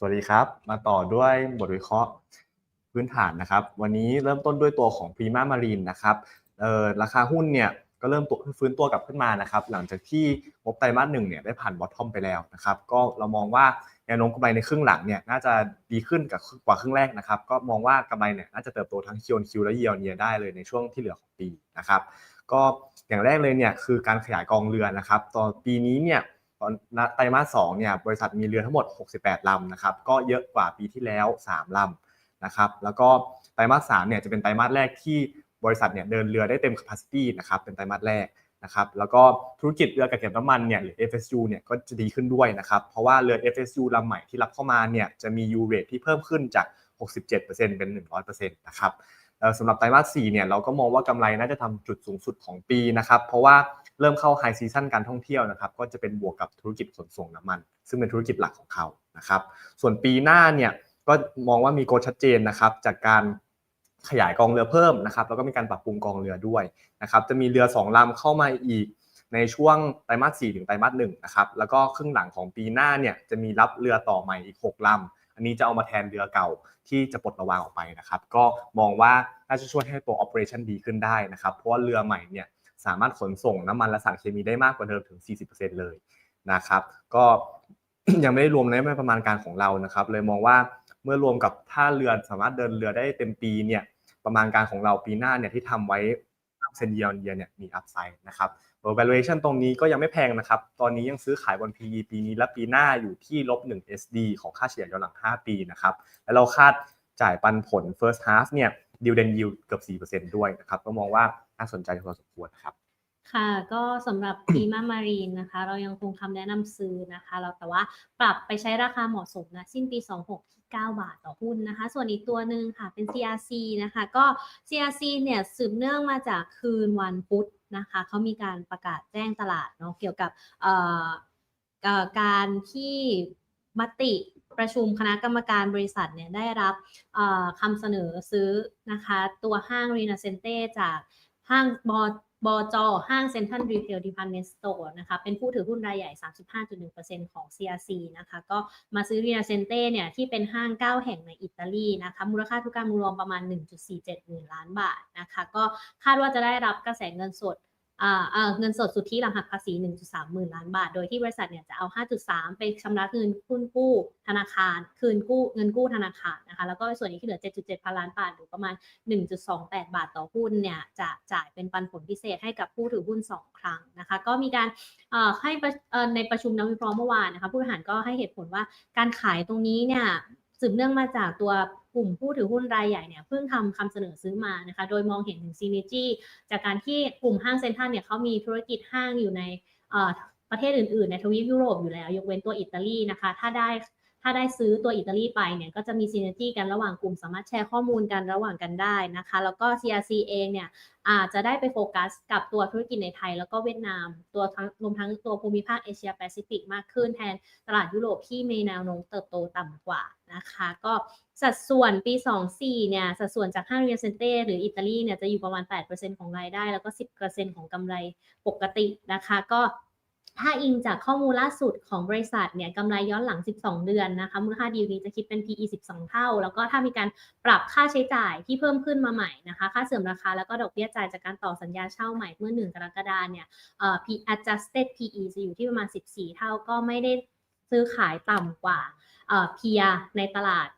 สวัสดีครับ มาต่อด้วยบทวิเคราะห์พื้นฐานนะครับ วันนี้เริ่มต้นด้วยตัวของ Prima Marine นะครับราคาหุ้นเนี่ยก็เริ่มตัวฟื้นตัวกลับขึ้นมานะครับ หลังจากที่งบไตรมาสหนึ่งเนี่ยได้ผ่านบอททอมไปแล้วนะครับ ก็เรามองว่าแนวโน้มกำไรในครึ่งหลังเนี่ยน่าจะดีขึ้นกับกว่าครึ่งแรกนะครับ ก็มองว่ากำไรเนี่ยน่าจะเติบโตทั้งคิวคิวและเยียร์เยียได้เลยในช่วงที่เหลือของปีนะครับ ก็อย่างแรกเลยเนี่ยคือการขยายกองเรือนะครับตอนปีนี้เนี่ย ตอนไตรมาสสองเนี่ยบริษัทมีเรือทั้งหมด 68ลำนะครับก็เยอะกว่าปีที่แล้ว 3ลำนะครับแล้วก็ไตรมาสสามเนี่ยจะเป็นไตรมาสแรกที่บริษัทเนี่ยเดินเรือได้เต็ม capacity นะครับเป็นไตรมาสแรกนะครับแล้วก็ธุรกิจเรือกักเก็บน้ำมันเนี่ยหรือ FSU เนี่ยก็จะดีขึ้นด้วยนะครับเพราะว่าเรือ FSU ลำใหม่ที่รับเข้ามาเนี่ยจะมี U rate ที่เพิ่มขึ้นจาก 67%เป็น 100%นะครับสำหรับไตรมาส4เนี่ยเราก็มองว่ากำไรน่าจะทำจุดสูงสุดของปีนะครับเพราะว่า เริ่มเข้าไฮซีซันการท่องเที่ยวนะครับก็จะเป็นบวกกับธุรกิจขนส่งน้ำมัน ซึ่งเป็นธุรกิจหลักของเขานะครับส่วนปีหน้าเนี่ยก็มองว่ามีโกชัดเจนนะครับจากการขยายกองเรือเพิ่มนะครับแล้วก็มีการปรับปรุงกองเรือด้วยนะครับจะมีเรือ 2 ลำเข้ามาอีกในช่วงไตรมาส4ถึงไตรมาส1นะครับแล้วก็ครึ่งหลังของปีหน้าเนี่ยจะมีรับเรือต่อใหม่อีก 6ลำอันนี้จะเอามาแทนเรือเก่าที่จะปลดระวางออกไปนะครับก็มองว่าน่าจะช่วยให้ตัว operation ดีขึ้นได้นะครับเพราะว่าเรือใหม่เนี่ย สามารถขนส่งน้ำมันและสารเคมีได้มากกว่าเดิมถึง 40%เลยนะครับ ก็ยังไม่ได้รวมในประมาณการของเรานะครับ เลยมองว่าเมื่อรวมกับถ้าเรือสามารถเดินเรือได้เต็มปีเนี่ยประมาณการของเราปีหน้าเนี่ยที่ทำไว้เซนเยียร์เยียเนี่ยมีอัพไซด์นะครับ valuation ตรงนี้ก็ยังไม่แพงนะครับ ตอนนี้ยังซื้อขายบน PE ปีนี้และปีหน้าอยู่ที่ลบ1 SD ของค่าเฉลี่ยย้อนหลัง 5 ปีนะครับ แล้วเราคาดจ่ายปันผล first half เนี่ย dividend yield เกือบ 4%ด้วยนะครับก็มองว่าน่าสนใจพอสมควรครับค่ะ ก็สำหรับ Prima Marine นะคะ เรายังคงคำแนะนำซื้อนะคะ เราแต่ว่าปรับไปใช้ราคาเหมาะสมนะ สิ้นปี 26ที่9บาทต่อหุ้นนะคะ ส่วนอีกตัวหนึ่งค่ะเป็น CRC นะคะ ก็ CRC เนี่ยสืบเนื่องมาจากคืนวันพุธนะคะเขามีการประกาศแจ้งตลาดเนาะเกี่ยวกับการที่มติ ประชุมคณะกรรมการบริษัทเนี่ยได้รับคำเสนอซื้อนะคะตัวห้างรีนาเซนเต้จากห้างบอบจห้างเซ็นทรัลรีเทลดีพาร์ตเมนต์สโตร์นะคะเป็นผู้ถือหุ้นรายใหญ่ 35.1%ของ CRC นะคะก็มาซื้อรีนาเซนเต้เนี่ยที่เป็นห้าง 9 แห่งในอิตาลีนะคะมูลค่าทุกการรวมประมาณ 1.47หมื่นล้านบาทนะคะก็คาดว่าจะได้รับกระแสเงินสด เงินสดสุทธิหลังหักภาษี 1.3 หมื่นล้านบาท โดยที่บริษัทเนี่ยจะเอา 5.3 ไปชำระเงินหุ้นกู้ธนาคาร คืนกู้เงินกู้ธนาคารนะคะ แล้วก็ส่วนนี้ที่เหลือ 7.7 พันล้านบาท หรือประมาณ 1.28 บาทต่อหุ้นเนี่ยจะจ่ายเป็นปันผลพิเศษให้กับผู้ถือหุ้น 2 ครั้งนะคะ ก็มีการให้ในประชุมนักวิเคราะห์เมื่อวานนะคะ ผู้บริหารก็ให้เหตุผลว่าการขายตรงนี้เนี่ยสืบเนื่องมาจากตัว ลุ่มผู้ถือหุ้นรายใหญ่เนี่ยเพิ่งทำคำเสนอซื้อมานะคะ โดยมองเห็นถึงซีเนจีจากการที่กลุ่มห้างเซ็นทรัลเนี่ยเขามีธุรกิจห้างอยู่ในประเทศอื่นๆ ในทวีปยุโรปอยู่แล้ว ยกเว้นตัวอิตาลีนะคะ ถ้าได้ ถ้าได้ซื้อตัวอิตาลีไปเนี่ยก็จะมีซีเนจี้กันระหว่างกลุ่มสามารถแชร์ข้อมูลกันระหว่างกันได้นะคะ แล้วก็ CRC เองเนี่ยอาจจะได้ไปโฟกัสกับตัวธุรกิจในไทย แล้วก็เวียดนามตัวทั้งรวมทั้งตัวภูมิภาคเอเชียแปซิฟิกมากขึ้นแทนตลาดยุโรปที่มีแนวโน้มเติบโตต่ำกว่านะคะ ก็สัดส่วนปี 24 เนี่ย สัดส่วนจากห้างเรียนเซนเต้หรืออิตาลีเนี่ยจะอยู่ประมาณ 8%ของรายได้ แล้วก็ 10%ของกำไรปกตินะคะ ก็ ถ้าอิงจากข้อมูลล่าสุดของบริษัทเนี่ยกำไรย้อนหลัง 12 เดือนนะคะมูลค่าดีลนี้จะคิดเป็น PE 12 เท่า แล้วก็ถ้ามีการปรับค่าใช้จ่ายที่เพิ่มขึ้นมาใหม่นะคะ ค่าเสื่อมราคาแล้วก็ดอกเบี้ยจ่ายจากการต่อสัญญาเช่าใหม่เมื่อ 1 กรกฎาเนี่ยเอ่อ P adjusted PE จะอยู่ที่ประมาณ 14 เท่าก็ไม่ได้ซื้อขายต่ำกว่าเอ่อเพียในตลาด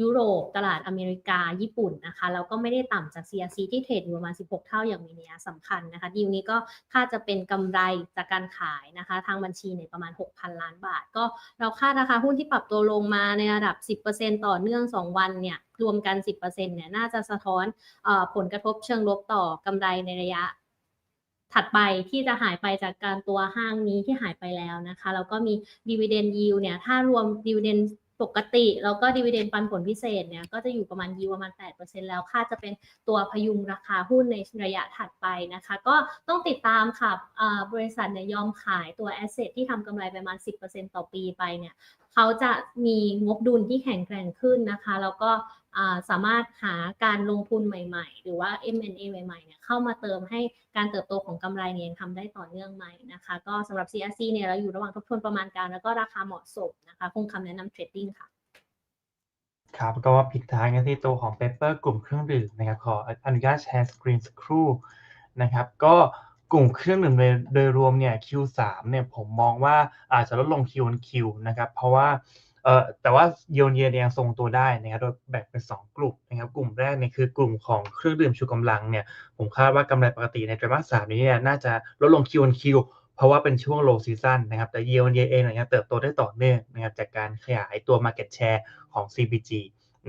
ยุโรป ตลาดอเมริกา ญี่ปุ่นนะคะ แล้วก็ไม่ได้ต่ำจาก CRC ที่เทรดอยู่ประมาณ 16 เท่าอย่างมีนัยสำคัญนะคะดีลนี้ก็คาดจะเป็นกำไรจากการขายนะคะ ทางบัญชีเนี่ยประมาณ 6,000 ล้านบาท ก็เราคาดราคาหุ้นที่ปรับตัวลงมาในระดับ 10%ต่อเนื่อง 2 วันเนี่ยรวมกัน 10%เนี่ยน่าจะสะท้อนอผลกระทบเชิงลบต่อกำไรในระยะถัดไปที่จะหายไปจากการตัวห้างนี้ที่หายไปแล้วนะคะ แล้วก็มีดีเวเดนยิวเนี่ย ถ้ารวมดีเวเดน ปกติ แล้วก็ดีเวเดนปันผลพิเศษเนี่ยก็จะอยู่ประมาณยีประมาณ 8%แล้วค่าจะเป็นตัวพยุงราคาหุ้นในระยะถัดไปนะคะ ก็ต้องติดตามค่ะบริษัทเนี่ยยอมขายตัวแอสเซทที่ทำกำไรประมาณ 10%ต่อปีไปเนี่ย เขาจะมีงบดุลที่แข็งแกร่งขึ้นนะคะ แล้วก็สามารถหาการลงทุนใหม่ๆ หรือว่า M&A ใหม่ๆเนี่ยเข้ามาเติมให้การเติบโตของกำไรเนี่ยทำได้ต่อเนื่องไหมนะคะ ก็สำหรับ CRC เนี่ยเราอยู่ระหว่างทบทวนประมาณการ แล้วก็ราคาเหมาะสมนะคะคงคำแนะนำเทรดดิ้งค่ะครับก็ปิดท้ายกันที่ตัวของเปเปอร์กลุ่มเครื่องดื่มนะครับขออนุญาตแชร์สกรีนสักครู่นะครับ ก็ กลุ่มเครื่องดื่มโดยรวมเนี่ย Q3 เนี่ยผมมองว่าอาจจะลดลง Q on Q นะครับ เพราะว่าเอ่อแต่ว่าเยนเยยังทรงตัวได้นะครับโดยแบ่งเป็น 2 กลุ่มนะครับ กลุ่มแรกเนี่ยคือกลุ่มของเครื่องดื่มชูกำลังเนี่ยผมคาดว่ากำไรปกติในไตรมาสสามนี้เนี่ยน่าจะลดลง Q on Q เพราะว่าเป็นช่วง low season นะครับแต่ year on year เองเนี่ยยังเติบโตได้ต่อเนื่องนะครับจากการขยายตัว market share ของ CPG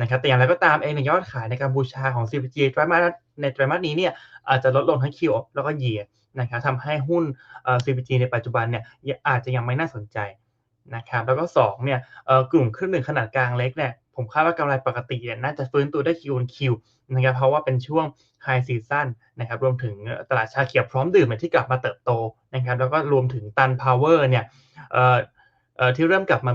นะครับแต่อย่างไรก็ตามเองในยอดขายในกัมพูชาของ CPG ไตรมาสในไตรมาสนี้เนี่ยอาจจะลดลงทั้ง Q แล้วก็ year นะครับทำให้หุ้น CPG ในปัจจุบันเนี่ยอาจจะยังไม่น่าสนใจนะครับแล้วก็2เนี่ยกลุ่มเครื่องดื่มขนาดกลางเล็กเนี่ยผมคาดว่ากำไรปกติเนี่ยน่าจะฟื้นตัวได้ Q on Q นะครับเพราะว่าเป็นช่วง high season นะครับรวมถึงตลาดชาเขียวพร้อมดื่มที่กลับมาเติบโตนะครับแล้วก็รวมถึงตัน power เนี่ยเอ่อเอ่อที่เริ่มกลับมา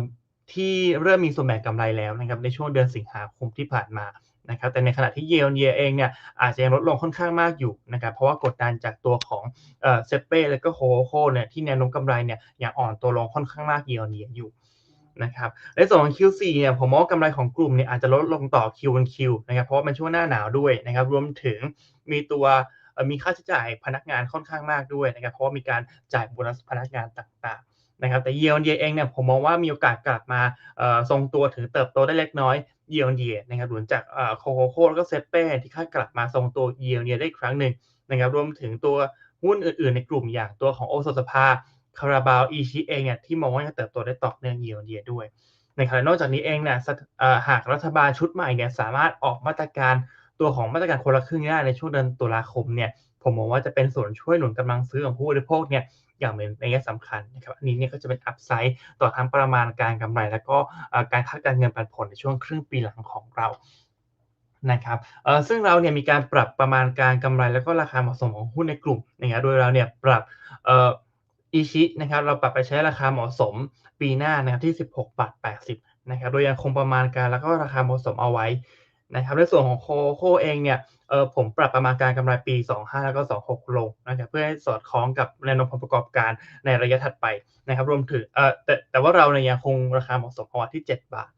ที่เริ่มมีส่วนแบ่งกำไรแล้วนะครับในช่วงเดือนสิงหาคมที่ผ่านมา นะครับแต่ในขณะที่เยลเยเองเนี่ยอาจจะยังลดลงค่อนข้างมากอยู่นะครับเพราะว่ากดดันจากตัวของเซเป้และก็โฮโคเนี่ยที่แนวโน้มกำไรเนี่ยยังอ่อนตัวลงค่อนข้างมากเยลเยอยู่นะครับในส่วนของ Q4 เนี่ยผมมองกำไรของกลุ่มเนี่ยอาจจะลดลงต่อ Q on Q นะครับเพราะว่าเป็นช่วงหน้าหนาวด้วยนะครับรวมถึงมีตัวมีค่าใช้จ่ายพนักงานค่อนข้างมากด้วยนะครับเพราะว่ามีการจ่ายโบนัสพนักงานต่างๆนะครับแต่เยียร์เยเองเนี่ยผมมองว่ามีโอกาสกลับมาทรงตัวถึงเติบโตได้เล็กน้อย เยียร์เยนะครับหลังจากเอ่อโคโคโคแล้วก็เซเป้ที่คาดกลับมาทรงตัวเยียร์เยได้อีกครั้งหนึ่งนะครับรวมถึงตัวหุ้นอื่น ๆ ในกลุ่มอย่างตัวของโอโซสภาคาราบาวอีชีเองเนี่ยที่มองว่าจะเติบโตได้ต่อเนื่องเยียร์เยด้วยนะครับนอกจากนี้เองเนี่ยหากรัฐบาลชุดใหม่เนี่ยสามารถออกมาตรการตัวของมาตรการคนละครึ่งได้ในช่วงเดือนตุลาคมเนี่ย ผมมองว่าจะเป็นส่วนช่วยหนุนกำลังซื้อของผู้บริโภคเนี่ยอย่างเป็นในแง่สำคัญนะครับอันนี้เนี่ยก็จะเป็นอัพไซด์ต่อทั้งประมาณการกำไร แล้วก็การคาดการเงินปันผลในช่วงครึ่งปีหลังของเรานะครับเออซึ่งเราเนี่ยมีการปรับประมาณการกำไรแล้วก็ราคาเหมาะสมของหุ้นในกลุ่มนะครับโดยเราเนี่ยปรับอีชินะครับเราปรับไปใช้ราคาเหมาะสมปีหน้านะครับที่ 16บาท80นะครับโดยยังคงประมาณการแล้วก็ราคาเหมาะสมเอาไว้ นะครับในส่วนของโคโคเองเนี่ยเออผมปรับประมาณการกำไรปี 25 แล้วก็ 26 ลงนะครับเพื่อให้สอดคล้องกับแนวโน้มผลประกอบการในระยะถัดไปนะครับรวมถึงเออแต่แต่ว่าเราเนี่ยยังคงราคาเหมาะสมเอาไว้ที่ 7 บาท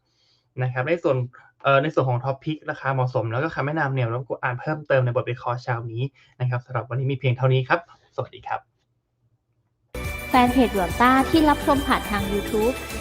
นะครับในส่วนเอ่อในส่วนของท็อปพิกราคาเหมาะสม แล้วก็คำแนะนำเนี่ยเราก็อ่านเพิ่มเติมในบทวิเคราะห์เช้านี้นะครับสำหรับวันนี้มีเพียงเท่านี้ครับ สวัสดีครับ แฟนเพจหยวนต้าที่รับชมผ่านทาง YouTube